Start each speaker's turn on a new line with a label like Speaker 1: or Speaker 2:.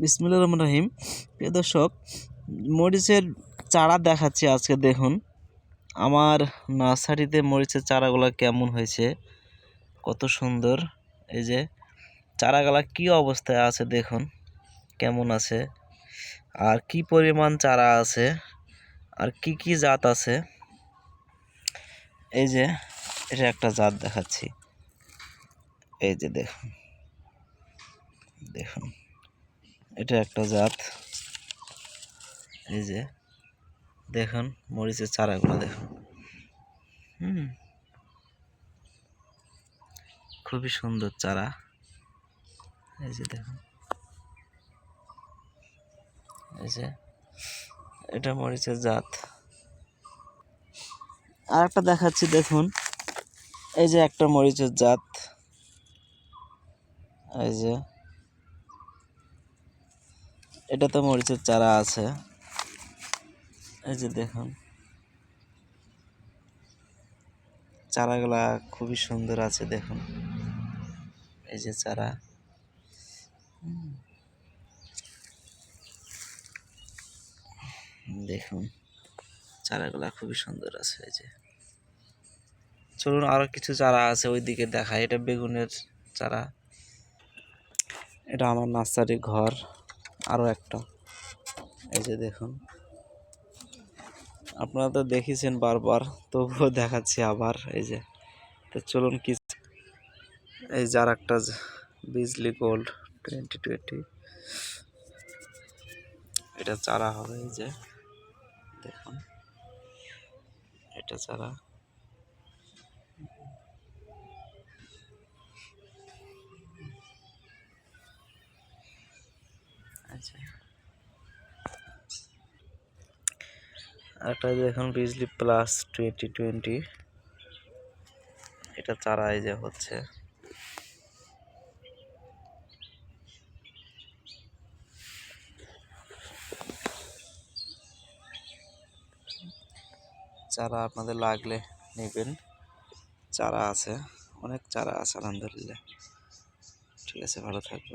Speaker 1: বিসমিল্লা রহমান রহিম। প্রিয় দর্শক, মরিচের চারা দেখাচ্ছি আজকে, দেখুন। আমার নার্সারিতে মরিচের চারাগুলো কেমন হয়েছে, কত সুন্দর। এই যে চারাগুলা কি অবস্থায় আছে, দেখুন, কেমন আছে, আর কি পরিমাণ চারা আছে, আর কি কি জাত আছে। এই যে, এটা একটা জাত দেখাচ্ছি। এই যে, দেখুন দেখুন। এটা একটা জাত। এই যে, দেখুন, মরিচের চারাগুলো দেখুন। হুম। খুবই সুন্দর চারা। এই যে দেখুন। এই যে, এটা মরিচের জাত। আর একটা দেখাচ্ছি, দেখুন। এই যে একটা মরিচের জাত। এই যে এটা তো মরিচের চারা আছে। এই যে দেখুন। চারাগুলা খুবই সুন্দর আছে, দেখুন। এই যে চারা। দেখুন। চারাগুলা খুবই সুন্দর আছে, এই যে। চলুন, আরও কিছু চারা আছে ওইদিকে দেখা এটা বেগুনের চারা। এটা আমার নার্সারি ঘর। আরও একটা। এই যে দেখুন। আপনারা তো দেখেছেন বারবার, তবুও দেখাচ্ছি আবার, এই যে। তো চলুন কি এই যার একটা বিজলি গোল্ড টোয়েন্টি টোয়েন্টি এটা চারা হবে, এই যে। দেখুন। এটা চারা। আচ্ছা একটা দেখুন বিজলি প্লাস টোয়েন্টি টোয়েন্টি এটা চারা এই যে হচ্ছে। চারা আপনাদের লাগলে নেবেন। চারা আছে, অনেক চারা আছে আলহামদুলিল্লাহ। ঠিক আছে, ভালো থাকবে